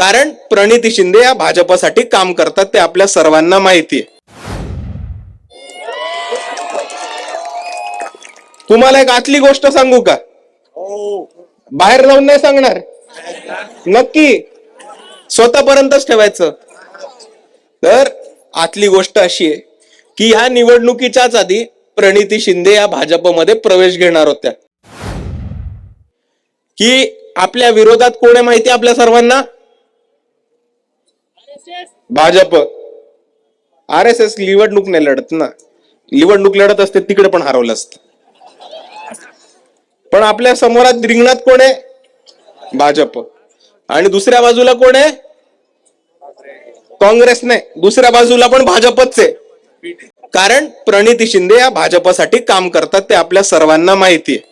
कारण प्रणिती शिंदे या भाजपसाठी काम करतात ते आपल्या सर्वांना माहिती आहे. तुम्हाला एक आतली गोष्ट सांगू का? बाहेर जाऊन नाही सांगणार. नक्की. स्वतःपर्यंतच ठेवायचं. तर आतली गोष्ट अशी आहे की ह्या निवडणुकीच्याच आधी प्रणिती शिंदे या भाजपमध्ये प्रवेश घेणार होत्या. की आपल्या विरोधात कोण आहे माहिती आपल्या सर्वांना? भाजप आर एस एस निवडणूक नाही लढत ना. निवडणूक लढत असते तिकडे पण हरवलं असतं. पण आपल्या समोरात रिंगणात कोण आहे? भाजप. आणि दुसऱ्या बाजूला कोण आहे? काँग्रेस नाही. दुसऱ्या बाजूला पण भाजपच आहे. कारण प्रणिती शिंदे या भाजपसाठी काम करतात ते आपल्या सर्वांना माहिती आहे.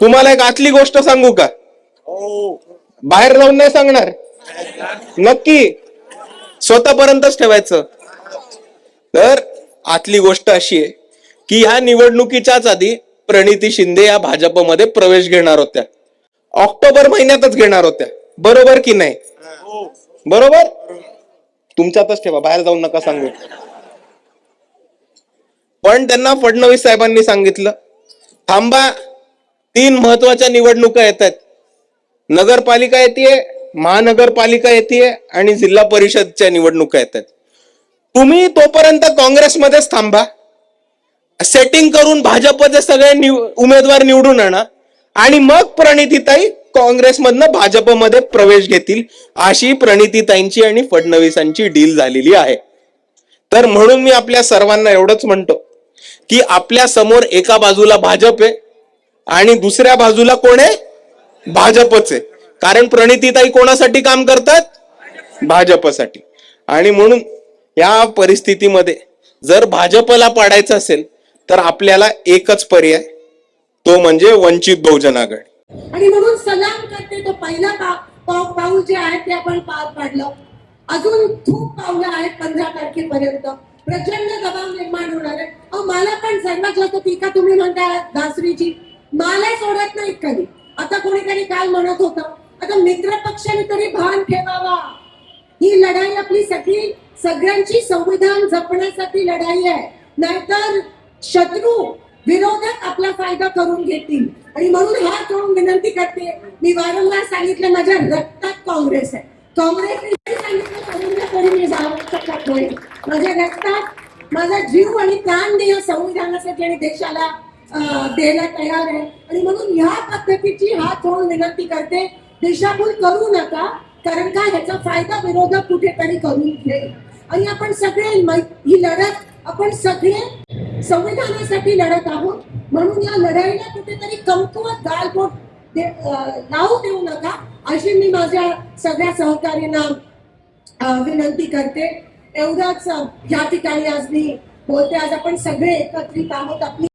तुम्हाला एक आतली गोष्ट सांगू का? हो. बाहेर जाऊन नाही सांगणार. नक्की. स्वतःपर्यंतच ठेवायचं. तर आतली गोष्ट अशी आहे की ह्या निवडणुकीच्याच आधी प्रणिती शिंदे या भाजपमध्ये प्रवेश घेणार होत्या. ऑक्टोबर महिन्यातच घेणार होत्या. बरोबर की नाही? बरोबर? तुमच्यातच ठेवा बाहेर जाऊन नका सांगू. पण त्यांना फडणवीस साहेबांनी सांगितलं थांबा तीन महत्त्वाच्या निवडणुका येत आहेत. नगरपालिका येते महानगरपालिका येते आणि जिल्हा परिषदच्या निवडणुका येतात. तुम्ही तोपर्यंत काँग्रेसमध्येच थांबा. सेटिंग करून भाजपचे सगळे निव- उमेदवार निवडून आणा. आणि मग प्रणितीताई काँग्रेसमधनं भाजपमध्ये प्रवेश घेतील अशी प्रणितीताईंची आणि फडणवीसांची डील झालेली आहे. तर म्हणून मी आपल्या सर्वांना एवढंच म्हणतो की आपल्यासमोर एका बाजूला भाजप आहे आणि दुसऱ्या बाजूला कोण आहे? भाजपच. आहे कारण प्रणितीताई कोणासाठी काम करतात? भाजपसाठी. आणि म्हणून या परिस्थितीमध्ये जर भाजपला पाडायचं असेल तर आपल्याला एकच पर्याय तो म्हणजे वंचित बहुजन आघाडी. आणि म्हणून सलाम करते तो पहिला पा- पाव पाऊल जे आहे ते आपण पार पाडलं. अजून खूप पावलं आहेत पंधरा तारखेपर्यंत. प्रचंड दबाव निर्माण होणार आहे. अहो, मला पण सर्वात जास्त टीका तुम्ही म्हणता दासरीची. मला सोडत नाहीत कधी. आता कोणीतरी काल म्हणत होतं आता मित्र पक्षाने तरी भान ठेवावा. ही लढाई आपली सगळी सगळ्यांची संविधान जपण्यासाठी लढाई आहे. नाहीतर शत्रू विरोधक आपला फायदा करून घेतील. आणि म्हणून हा करून विनंती करते मी वारंवार सांगितलं माझ्या रक्तात काँग्रेस आहे. काँग्रेसने सांगितलं करून तरी मी जाऊ शकत नाही माझ्या रक्तात माझा जीव आणि प्राण देय संविधानासाठी आणि देशाला द्यायला तयार आहे. आणि म्हणून ह्या पद्धतीची हात थोड विनंती करते दिशाभूल करू नका कारण का ह्याचा फायदा विरोधक कुठेतरी करून घेईल. आणि आपण सगळे ही लढत आपण सगळे संविधानासाठी लढत आहोत. म्हणून या लढाईला कुठेतरी कमकुवत गालबोट दे- लावू देऊ नका अशी मी माझ्या सगळ्या सहकार्यांना विनंती करते. एवढाच या ठिकाणी आज मी बोलते. आज आपण सगळे एकत्रित आहोत. आपली